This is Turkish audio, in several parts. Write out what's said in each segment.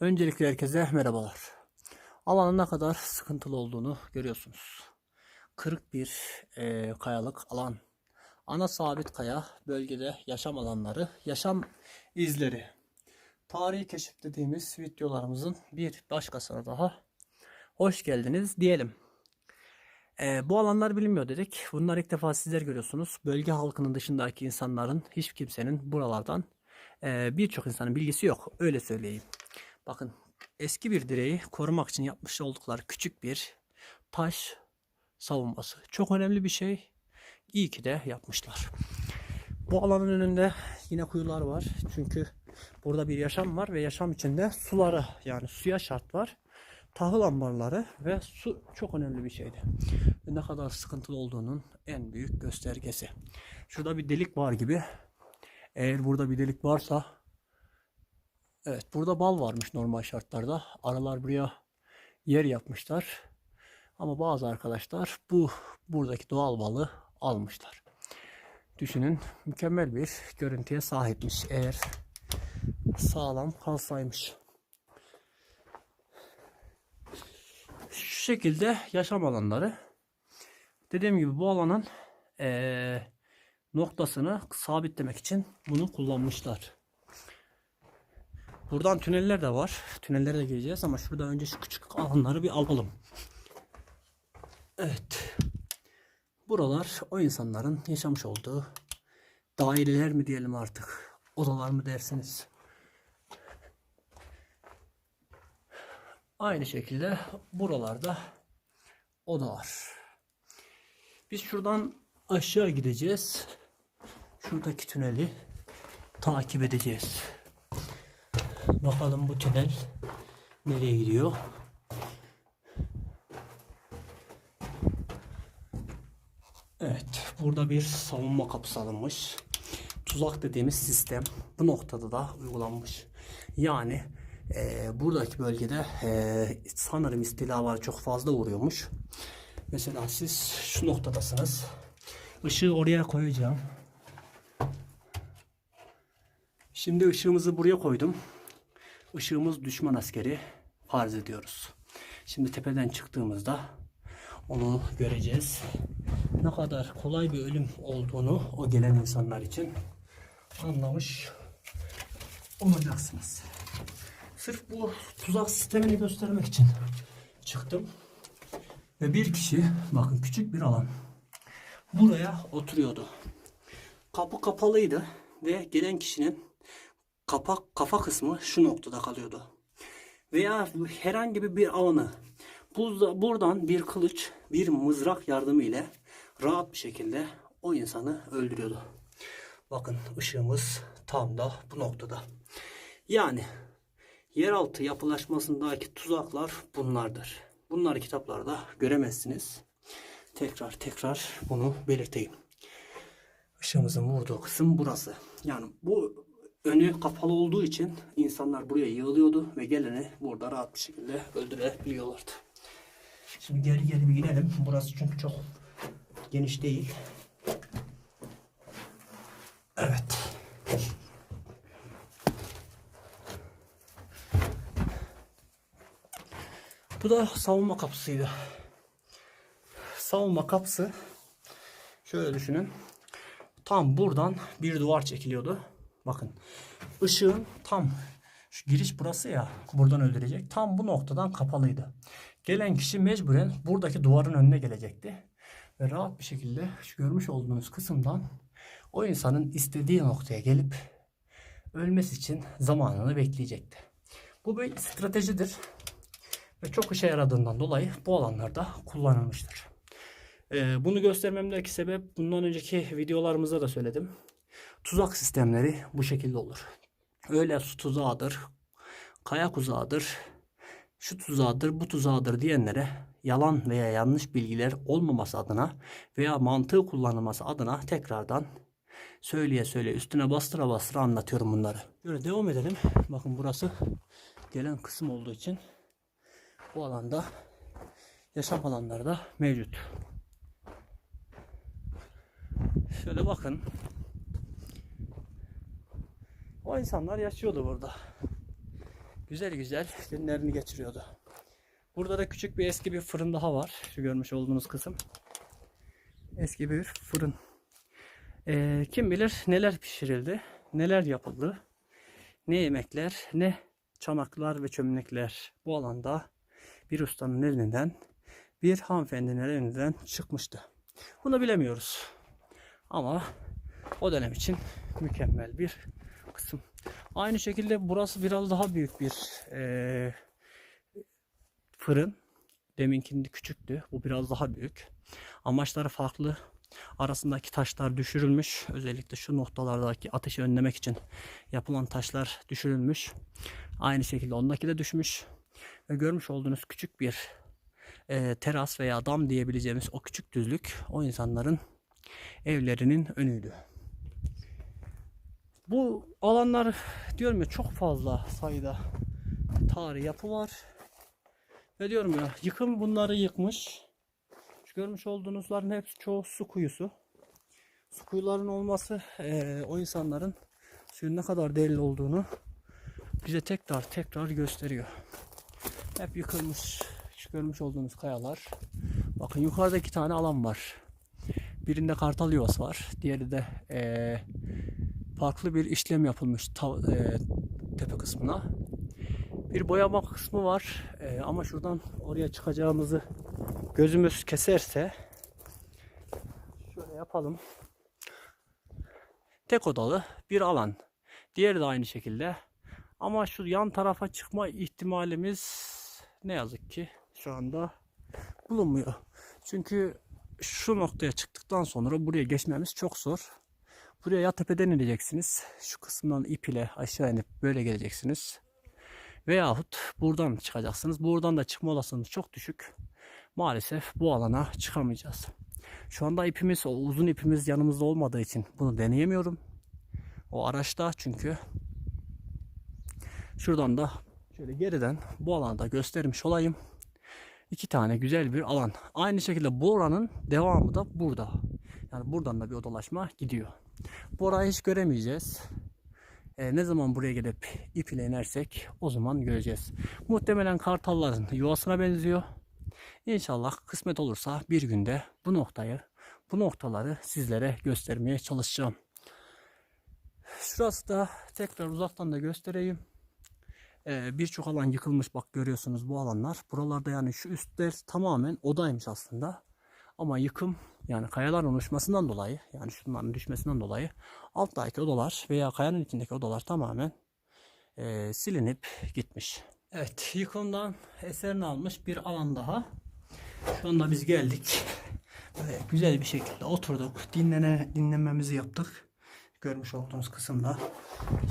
Öncelikle herkese merhabalar. Alanın ne kadar sıkıntılı olduğunu görüyorsunuz. Kırık bir eee, kayalık alan. Ana sabit kaya bölgede yaşam alanları, yaşam izleri. Tarihi keşif dediğimiz videolarımızın bir başkasına daha hoş geldiniz diyelim. Eee, bu alanlar bilinmiyor dedik. Bunları ilk defa sizler görüyorsunuz. Bölge halkının dışındaki insanların hiç kimsenin buralardan eee, birçok insanın bilgisi yok. Öyle söyleyeyim. Bakın eski bir direği korumak için yapmış oldukları küçük bir taş savunması. Çok önemli bir şey. İyi ki de yapmışlar. Bu alanın önünde yine kuyular var. Çünkü burada bir yaşam var ve yaşam içinde suları yani suya şart var. Tahıl ambarları ve su çok önemli bir şeydi. Ne kadar sıkıntılı olduğunun en büyük göstergesi. Şurada bir delik var gibi. Eğer burada bir delik varsa Evet, burada bal varmış normal şartlarda. Aralar buraya yer yapmışlar. Ama bazı arkadaşlar bu buradaki doğal balı almışlar. Düşünün mükemmel bir görüntüye sahipmiş eğer sağlam kalsaymış. Şu şekilde yaşam alanları. Dediğim gibi bu alanın eee, noktasını sabitlemek için bunu kullanmışlar. Buradan tüneller de var. Tünellere de gireceğiz ama şurada önce şu küçük alanları bir alalım. Evet. Buralar o insanların yaşamış olduğu daireler mi diyelim artık. Odalar mı dersiniz. Aynı şekilde buralarda odalar. Biz şuradan aşağı gideceğiz. Şuradaki tüneli takip edeceğiz. Bakalım bu tünel nereye gidiyor? Evet, burada bir savunma kapısı alınmış. Tuzak dediğimiz sistem bu noktada da uygulanmış. Yani eee, buradaki bölgede eee, sanırım istilalar çok fazla vuruyormuş. Mesela siz şu noktadasınız. Işığı oraya koyacağım. Şimdi ışığımızı buraya koydum. Işığımız düşman askeri farz ediyoruz. Şimdi tepeden çıktığımızda onu göreceğiz. Ne kadar kolay bir ölüm olduğunu o gelen insanlar için anlamış olacaksınız. Sırf bu tuzak sistemini göstermek için çıktım. Ve bir kişi bakın küçük bir alan buraya oturuyordu. Kapı kapalıydı ve gelen kişinin kapak kafa kısmı şu noktada kalıyordu. Veya herhangi bir alanı buradan bir kılıç, bir mızrak yardımı ile rahat bir şekilde o insanı öldürüyordu. Bakın ışığımız tam da bu noktada. Yani yeraltı yapılaşmasındaki tuzaklar bunlardır. Bunları kitaplarda göremezsiniz. Tekrar tekrar bunu belirteyim. Işığımızın vurduğu kısım burası. Yani bu önü kapalı olduğu için insanlar buraya yığılıyordu ve geleni burada rahat bir şekilde öldürebiliyorlardı. Şimdi geri geri bir gidelim. Burası çünkü çok geniş değil. Evet. Bu da savunma kapısıydı. Savunma kapısı şöyle düşünün. Tam buradan bir duvar çekiliyordu. Bakın ışığın tam şu giriş burası ya buradan öldürecek. Tam bu noktadan kapalıydı. Gelen kişi mecburen buradaki duvarın önüne gelecekti. Ve rahat bir şekilde şu görmüş olduğunuz kısımdan o insanın istediği noktaya gelip ölmesi için zamanını bekleyecekti. Bu bir stratejidir. Ve çok işe yaradığından dolayı bu alanlarda kullanılmıştır. Ee, bunu göstermemdeki sebep bundan önceki videolarımızda da söyledim. Tuzak sistemleri bu şekilde olur. Öyle su tuzağıdır, kayak uzağıdır, şu tuzağıdır, bu tuzağıdır diyenlere yalan veya yanlış bilgiler olmaması adına veya mantığı kullanılması adına tekrardan söyleye söyleye üstüne bastıra bastıra anlatıyorum bunları. Böyle devam edelim. Bakın burası gelen kısım olduğu için bu alanda yaşam alanları da mevcut. Şöyle bakın. O insanlar yaşıyordu burada. güzel güzel günlerini geçiriyordu. Burada da küçük bir eski bir fırın daha var. Şu görmüş olduğunuz kısım. Eski bir fırın. Ee, kim bilir neler pişirildi, neler yapıldı, ne yemekler, ne çanaklar ve çömlekler bu alanda bir ustanın elinden, bir hanımefendinin elinden çıkmıştı. Bunu bilemiyoruz. Ama o dönem için mükemmel bir kısım. Aynı şekilde burası biraz daha büyük bir eee, fırın. Deminkinde küçüktü. Bu biraz daha büyük. Amaçları farklı. Arasındaki taşlar düşürülmüş. Özellikle şu noktalardaki ateşi önlemek için yapılan taşlar düşürülmüş. Aynı şekilde ondaki de düşmüş. Ve görmüş olduğunuz küçük bir eee, teras veya dam diyebileceğimiz o küçük düzlük o insanların evlerinin önüydü. Bu alanlar diyorum ya çok fazla sayıda tarihi yapı var. Ve diyorum ya yıkım bunları yıkmış. Şu görmüş olduğunuzların hepsi çoğu su kuyusu. Su kuyuların olması eee, o insanların suyun ne kadar değerli olduğunu bize tekrar tekrar gösteriyor. Hep yıkılmış. Şu görmüş olduğunuz kayalar. Bakın yukarıda iki tane alan var. Birinde kartal yuvası var. Diğeri de eee, farklı bir işlem yapılmış ta- eee, tepe kısmına. Bir boyama kısmı var. Eee, ama şuradan oraya çıkacağımızı gözümüz keserse şöyle yapalım. Tek odalı bir alan. Diğeri de aynı şekilde. Ama şu yan tarafa çıkma ihtimalimiz ne yazık ki şu anda bulunmuyor. Çünkü şu noktaya çıktıktan sonra buraya geçmemiz çok zor. Buraya ya tepeden ineceksiniz. Şu kısımdan ip ile aşağı inip böyle geleceksiniz. Veyahut buradan çıkacaksınız. Buradan da çıkma olasılığınız çok düşük. Maalesef bu alana çıkamayacağız. Şu anda ipimiz, o uzun ipimiz yanımızda olmadığı için bunu deneyemiyorum. O araçta çünkü şuradan da şöyle geriden bu alanda göstermiş olayım. İki tane güzel bir alan. Aynı şekilde bu oranın devamı da burada. Yani buradan da bir odalaşma gidiyor. Bu orayı hiç göremeyeceğiz. E, ne zaman buraya gelip ip ile inersek o zaman göreceğiz. Muhtemelen kartalların yuvasına benziyor. İnşallah kısmet olursa bir günde bu noktayı, bu noktaları sizlere göstermeye çalışacağım. Şurası da tekrar uzaktan da göstereyim. Ee, Birçok alan yıkılmış bak görüyorsunuz bu alanlar. Buralarda yani şu üstler tamamen odaymış aslında. Ama yıkım yani kayaların oluşmasından dolayı yani şunların düşmesinden dolayı alttaki odalar veya kayanın içindeki odalar tamamen e, silinip gitmiş. Evet yıkımdan eserini almış bir alan daha. Şu anda biz geldik. Böyle güzel bir şekilde oturduk. Dinlene, dinlenmemizi yaptık. Görmüş olduğunuz kısımda.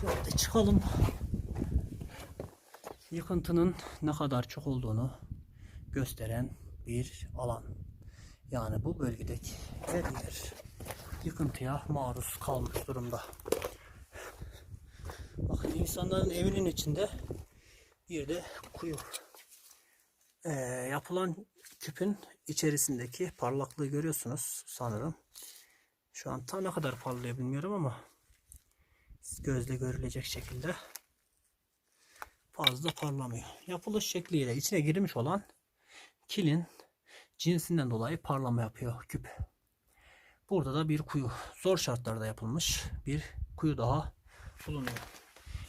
Şöyle çıkalım. Yıkıntının ne kadar çok olduğunu gösteren bir alan. Yani bu bölgedeki her yer yıkıntıya maruz kalmış durumda. Bakın insanların evinin içinde bir de kuyu. Ee, yapılan küpün içerisindeki parlaklığı görüyorsunuz sanırım. Şu an tam ne kadar parlıyor bilmiyorum ama gözle görülecek şekilde fazla parlamıyor. Yapılış şekliyle içine girmiş olan kilin cinsinden dolayı parlama yapıyor küp. Burada da bir kuyu. Zor şartlarda yapılmış bir kuyu daha bulunuyor.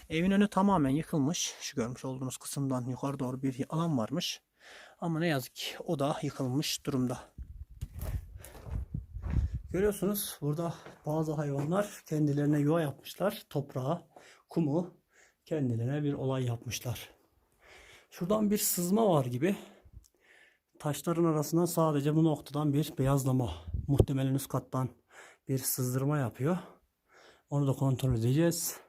Evin önü tamamen yıkılmış. Şu görmüş olduğunuz kısımdan yukarı doğru bir alan varmış. Ama ne yazık ki o da yıkılmış durumda. Görüyorsunuz burada bazı hayvanlar kendilerine yuva yapmışlar. Toprağa, kumu kendilerine bir olay yapmışlar. Şuradan bir sızma var gibi. Taşların arasından sadece bu noktadan bir beyazlama. Muhtemelen üst kattan bir sızdırma yapıyor. Onu da kontrol edeceğiz.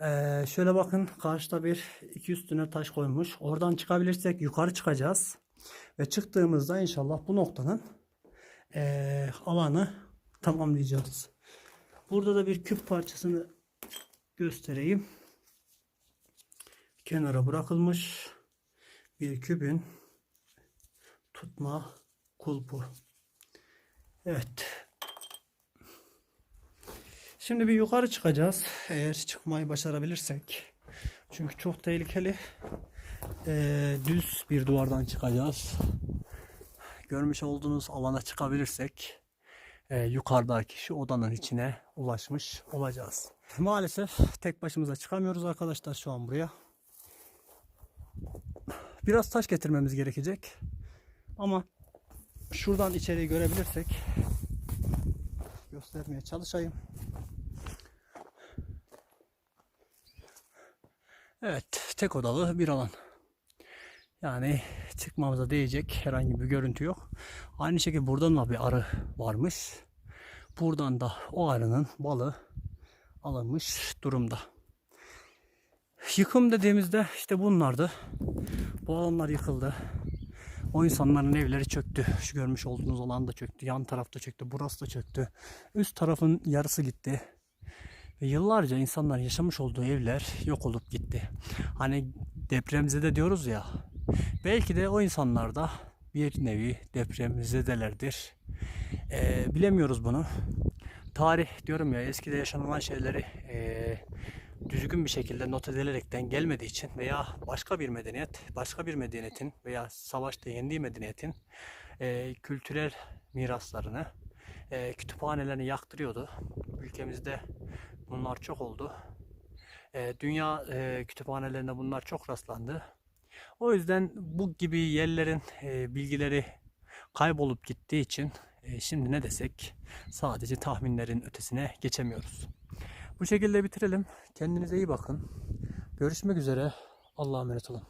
Ee, şöyle bakın karşıda bir iki üstüne taş koymuş. Oradan çıkabilirsek yukarı çıkacağız. Ve çıktığımızda inşallah bu noktanın eee, alanı tamamlayacağız. Burada da bir küp parçasını göstereyim. Kenara bırakılmış bir küpün tutma kulpu. Evet. Şimdi bir yukarı çıkacağız. Eğer çıkmayı başarabilirsek. Çünkü çok tehlikeli. Ee, düz bir duvardan çıkacağız. Görmüş olduğunuz alana çıkabilirsek e, yukarıdaki şu odanın içine ulaşmış olacağız. Maalesef tek başımıza çıkamıyoruz arkadaşlar şu an buraya. Biraz taş getirmemiz gerekecek. Ama şuradan içeriği görebilirsek göstermeye çalışayım. Evet, tek odalı bir alan. Yani çıkmamıza değecek herhangi bir görüntü yok. Aynı şekilde buradan da bir arı varmış. Buradan da o arının balı alınmış durumda. Yıkım dediğimizde işte bunlardı. Bu alanlar yıkıldı. O insanların evleri çöktü. Şu görmüş olduğunuz alan da çöktü. Yan tarafta çöktü. Burası da çöktü. Üst tarafın yarısı gitti. Ve yıllarca insanlar yaşamış olduğu evler yok olup gitti. Hani depremzede diyoruz ya. Belki de o insanlar da bir nevi depremzedelerdir. Ee, bilemiyoruz bunu. Tarih diyorum ya eskide yaşanılan şeyleri ee, düzgün bir şekilde not edilerekten gelmediği için veya başka bir medeniyet, başka bir medeniyetin veya savaşta yendiği medeniyetin e, kültürel miraslarını, e, kütüphanelerini yaktırıyordu. Ülkemizde bunlar çok oldu. E, dünya e, kütüphanelerinde bunlar çok rastlandı. O yüzden bu gibi yerlerin e, bilgileri kaybolup gittiği için e, şimdi ne desek sadece tahminlerin ötesine geçemiyoruz. Bu şekilde bitirelim. Kendinize iyi bakın. Görüşmek üzere. Allah'a emanet olun.